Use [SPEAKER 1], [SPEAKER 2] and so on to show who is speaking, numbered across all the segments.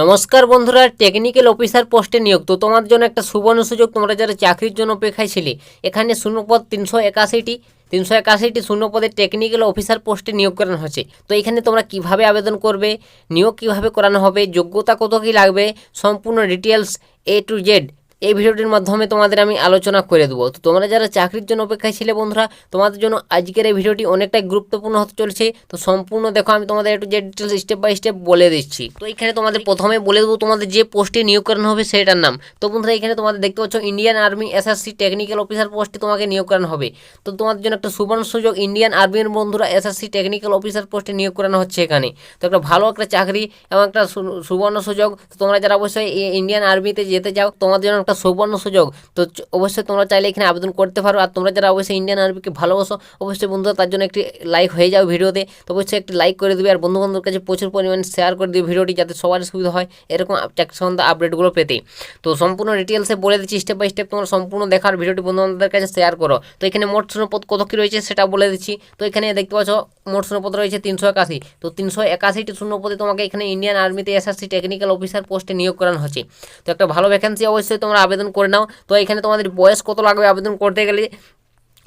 [SPEAKER 1] নমস্কার বন্ধুরা technical officer পোস্টে নিয়োগ। তো তোমার জন্য একটা সুবর্ণ সুযোগ, তোমরা যারা চাকরির জন্য অপেক্ষায় ছিলে, এখানে শূন্যপদ তিনশো একাশিটি তিনশো একাশিটি শূন্যপদে টেকনিক্যাল অফিসার পোস্টে নিয়োগ করানো হয়েছে তো এখানে তোমরা কীভাবে আবেদন করবে, নিয়োগ কীভাবে করানো হবে, যোগ্যতা কত কী লাগবে, সম্পূর্ণ ডিটেলস এ টু জেড এই ভিডিওটির মাধ্যমে তোমাদের আমি আলোচনা করে দেবো। তো তোমরা যারা চাকরির জন্য অপেক্ষায় ছিলে বন্ধুরা, তোমাদের জন্য আজকের এই ভিডিওটি অনেকটাই গুরুত্বপূর্ণ হতে চলছে। তো সম্পূর্ণ দেখো, আমি তোমাদের একটু যে ডিটেলস স্টেপ বাই স্টেপ বলে দিচ্ছি। তো এখানে তোমাদের প্রথমে বলে দেবো তোমাদের যে পোস্টে নিয়োগ করানো হবে সেটার নাম। তো বন্ধুরা, এখানে তোমাদের দেখতে পাচ্ছ Indian army SSC technical officer পোস্টে তোমাকে নিয়োগ করানো হবে। তো তোমাদের জন্য একটা সুবর্ণ সুযোগ ইন্ডিয়ান আর্মির বন্ধুরা এসএসসি টেকনিক্যাল অফিসার পোস্টে নিয়োগ করানো হচ্ছে এখানে। তো একটা ভালো একটা চাকরি এবং একটা সুবর্ণ সুযোগ। তোমরা যারা অবশ্যই ইন্ডিয়ান আর্মিতে যেতে চাও, তোমাদের জন্য একটা সুবর্ণ সুযোগ। তো অবশ্যই তোমরা চাইলে এখানে আবেদন করতে পারো। আর তোমরা যারা অবশ্যই ইন্ডিয়ান আর্মিকে ভালোবাসো, অবশ্যই বন্ধুরা তার জন্য একটি লাইক হয়ে যাও ভিডিওতে। তো অবশ্যই একটি লাইক করে দিবে। আর বন্ধু বান্ধবের কাছে প্রচুর পরিমাণে শেয়ার করে দিবে ভিডিওটি যাতে সবার সুবিধা হয়। এরকম চাকরি সম্বন্ধে আপডেটগুলো পেতে। তো সম্পূর্ণ ডিটেলসে বলে দিচ্ছি। স্টেপ বাই স্টেপ তোমরা সম্পূর্ণ দেখার ভিডিওটি বন্ধু বান্ধবদের কাছে শেয়ার করো। তো এখানে মোট শূন্যপদ কত কী রয়েছে সেটা বলে দিচ্ছি। তো এখানে দেখতে পাচ্ছ মোট শূন্যপদ রয়েছে তিনশো একাশি। তো তিনশো একাশিটি শূন্যপদে তোমাকে এখানে ইন্ডিয়ান আর্মিতে এসএসসি টেকনিক্যাল অফিসার পোস্টে নিয়োগ করানো হচ্ছে। তো একটা ভালো ভ্যাকেন্সি অবশ্যই তোমরা আবেদন করে নাও। তো এখানে তোমাদের বয়স কত লাগবে আবেদন করতে গেলে?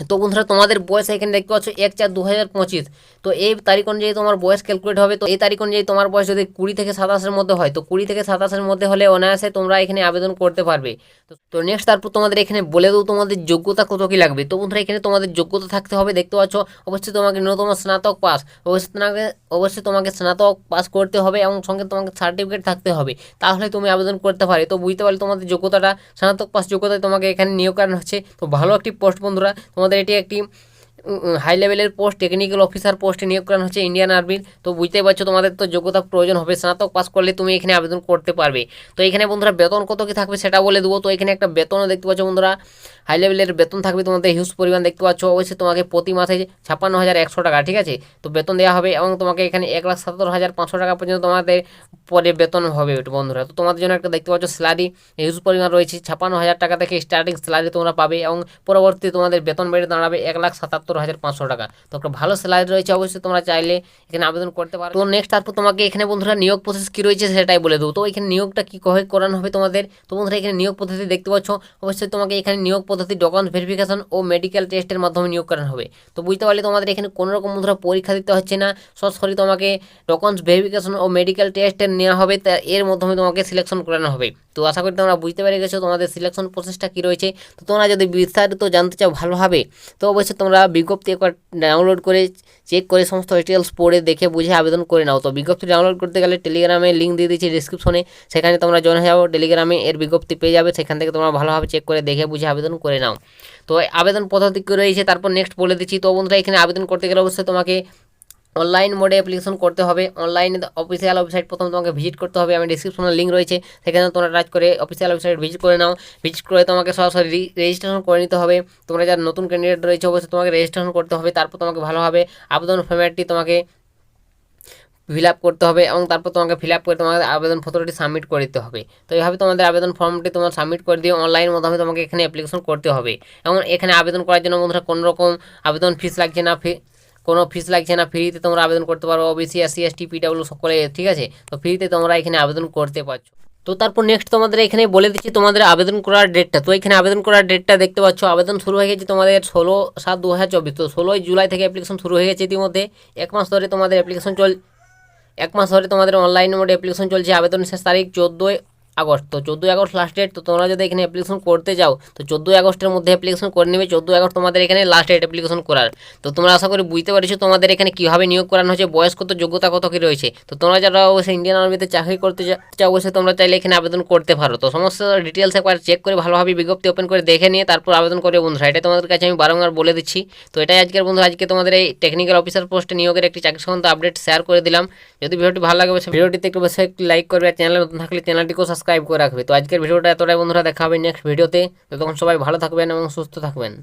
[SPEAKER 1] তো বন্ধুরা, তোমাদের বয়স এখানে দেখতে পাচ্ছ, এক চার দু পঁচিশ। তো এই তারিখ অনুযায়ী তোমার বয়স ক্যালকুলেট হবে। তো এই তারিখ অনুযায়ী তোমার বয়স যদি কুড়ি থেকে সাতাশের মধ্যে হয়, তো কুড়ি থেকে সাতাশের মধ্যে হলে অনায়াসে তোমরা এখানে আবেদন করতে পারবে। তো- নেক্সট তারপর তোমাদের এখানে বলে দেবো তোমাদের যোগ্যতা কত কি লাগবে। তো বন্ধুরা, এখানে তোমাদের যোগ্যতা থাকতে হবে, দেখতে পাচ্ছ, অবশ্যই তোমাকে ন্যূনতম স্নাতক পাস। অবশ্যই তোমাকে অবশ্যই তোমাকে স্নাতক পাস করতে হবে এবং সঙ্গে তোমাকে সার্টিফিকেট থাকতে হবে। তাহলে তুমি আবেদন করতে পারে তো বুঝতে পারলে তোমাদের যোগ্যতাটা, স্নাতক পাস যোগ্যতায় তোমাকে এখানে নিয়োগ করানো হচ্ছে। তো ভালো একটি পোস্ট বন্ধুরা তোমাদের এটি একটি হাই লেভেলের পোস্ট টেকনিক্যাল অফিসার পোস্টে নিয়োগ করানো হচ্ছে ইন্ডিয়ান আর্মির তো বুঝতেই পারছ, তোমাদের তো যোগ্যতা প্রয়োজন হবে। স্নাতক পাস করলে তুমি এখানে আবেদন করতে পারবে। তো এখানে বন্ধুরা বেতন কত কি থাকবে সেটা বলে দেবো। তো এখানে একটা বেতনও দেখতে পাচ্ছ বন্ধুরা। হাই লেভেলের বেতন থাকবে তোমাদের হিউজ পরিমাণ দেখতে পাচ্ছ। অবশ্যই তোমাকে প্রতি মাসে ছাপ্পান্ন হাজার একশো টাকা, ঠিক আছে? তো বেতন দেওয়া হবে এবং তোমাকে এখানে এক লাখ সাতাত্তর হাজার পাঁচশো টাকা পর্যন্ত তোমাদের পরে বেতন হবে বন্ধুরা। তো তোমাদের জন্য একটা দেখতে পাচ্ছ স্যালারি হিউজ পরিমাণ রয়েছে। ছাপ্পান্ন হাজার টাকা থেকে স্টার্টিং স্যালারি তোমরা পাবে এবং পরবর্তী তোমাদের বেতন বেড়ে দাঁড়াবে এক লাখ সাতাত্তর হাজার পাঁচশো টাকা। তো একটা ভালো স্যালারি রয়েছে অবশ্যই তোমরা চাইলে এখানে আবেদন করতে পারো। তো নেক্সট তারপর তোমাকে এখানে বন্ধুরা নিয়োগ প্রসেস কী রয়েছে সেটাই বলে দেবো। তো এখানে নিয়োগটা কী কবে করানো হবে তোমাদের? তো বন্ধুরা এখানে নিয়োগ পদ্ধতি দেখতে পাচ্ছ। অবশ্যই তোমাকে এখানে নিয়োগ পদ্ধতি ডকুমেন্ট ভেরিফিকেশন ও মেডিকেল টেস্টের মাধ্যমে নিয়োগ করানো হবে। তো বুঝতে পারলে তোমাদের এখানে কোনো রকম বন্ধুরা পরীক্ষা দিতে হচ্ছে না। সরাসরি তোমাকে ডকুমেন্টস ভেরিফিকেশন ও মেডিকেল টেস্ট নেওয়া হবে। তা এর মাধ্যমে তোমাকে সিলেকশন করানো হবে। তো আশা করি তোমরা বুঝতে পেরে গেছো তোমাদের সিলেকশন প্রসেসটা কী রয়েছে। তো তোমরা যদি বিস্তারিত জানতে চাও ভালোভাবে তো অবশ্যই তোমরা বিজ্ঞপ্তি একবার ডাউনলোড করে চেক করে সমস্ত ডিটেলস পড়ে দেখে বুঝে আবেদন করে নাও। তো বিজ্ঞপ্তি ডাউনলোড করতে গেলে টেলিগ্রামে লিঙ্ক দিয়ে দিচ্ছি ডিসক্রিপশনে সেখানে তোমরা জয়েন হয়ে যাও টেলিগ্রামে এর বিজ্ঞপ্তি পেয়ে যাবে। সেখান থেকে তোমরা ভালোভাবে চেক করে দেখে বুঝে আবেদন করে নাও। তো আবেদন পদ্ধতি কী রয়েছে? তারপর নেক্সট বলে দিচ্ছি। তো বন্ধুরা, এখানে আবেদন করতে গেলে অবশ্যই তোমাকে অনলাইন মোডে অ্যাপ্লিকেশন করতে হবে। অনলাইন অফিসিয়াল ওয়েবসাইট প্রথম তোমাকে ভিজিট করতে হবে। আমি ডিসক্রিপশনে লিঙ্ক রয়েছে। সেখানে তোমরা টাচ করে অফিসিয়াল ওয়েবসাইট ভিজিট করে নাও। ভিজিট করে তোমাকে সরাসরি রেজিস্ট্রেশন করে নিতে হবে। তোমরা যারা নতুন ক্যান্ডিডেট রয়েছে, অবশ্যই তোমাকে রেজিস্ট্রেশন করতে হবে। তারপর তোমাকে ভালোভাবে আবেদন ফর্ম্যাটটি তোমাকে ফিল আপ করতে হবে এবং তারপর তোমাকে ফিল আপ করে তোমাকে আবেদন পত্রটি সাবমিট করে দিতে হবে। তো এইভাবে তোমাদের আবেদন ফর্মটি তোমার সাবমিট করে দিয়ে অনলাইন মাধ্যমে তোমাকে এখানে অ্যাপ্লিকেশন করতে হবে। এবং এখানে আবেদন করার জন্য বন্ধুরা কোনো রকম আবেদন ফিস লাগছে না। ফি কোনো ফিস লাগছে না ফ্রিতে তোমরা আবেদন করতে পারো ওবিসি এসসি এসটি পিডাব্লিউ সকলে, ঠিক আছে? তো ফ্রিতে তোমরা এখানে আবেদন করতে পারছ। তো তারপর নেক্সট তোমাদের এখানে বলে দিচ্ছি তোমাদের আবেদন করার ডেটটা তো এখানে আবেদন করার ডেটটা দেখতে পাচ্ছ, আবেদন শুরু হয়ে গেছে তোমাদের ষোলো সাত দু হাজার চব্বিশ। তো ষোলোই জুলাই থেকে অ্যাপ্লিকেশন শুরু হয়ে গেছে ইতিমধ্যে। এক মাস ধরে তোমাদের অ্যাপ্লিকেশন চল, এক মাস ধরে তোমাদের অনলাইন মোডে অ্যাপ্লিকেশন চলছে। আবেদন শেষ তারিখ চোদ্দোই আগস্ট। তো চোদ্দোই আগস্ট লাস্ট ডেট তো তোমরা যদি এখানে অ্যাপ্লিকেশন করতে যাও, তো চোদ্দোই আগস্টের মধ্যে অ্যাপ্লিকেশন করে নেবে, চোদ্দোই আগস্ট তোমাদের এখানে লাস্ট ডেট অ্যাপ্লিকেশন করার। তো তোমরা আশা করি বুঝতে পারছ তোমাদের এখানে কীভাবে নিয়োগ করানো হচ্ছে বয়স কত যোগ্যতা কত কী রয়েছে। তো তোমরা যারা অবশ্যই ইন্ডিয়ান আর্মিতে চাকরি করতে চাও অবশ্যই তোমরা চাইলে এখানে আবেদন করতে পারো। তো সমস্ত ডিটেলস একবার চেক করে ভালোভাবে বিজ্ঞপ্তি ওপেন করে দেখে নিয়ে তারপর আবেদন করে বন্ধুরা। এটা তোমাদের কাছে আমি বারংবার বলে দিচ্ছি। তো এটাই আজকের বন্ধু, আজকে তোমাদের এই টেকনিক্যাল অফিসার পোস্টে নিয়োগের একটি চাকরি সম্বন্ধে আপডেট শেয়ার করে দিলাম। যদি ভিডিওটি ভালো লাগে ভিডিওটিতে একটু বেশি লাইক করবে। আর চ্যানেলে নতুন থাকলে চ্যানেলটিকেও সাবস্ক্রাইব করে রাখবে। তো আজকের ভিডিওটা এতটাই বন্ধুরা, দেখা হবে নেক্সট ভিডিওতে তখন সবাই ভালো থাকবেন এবং সুস্থ থাকবেন।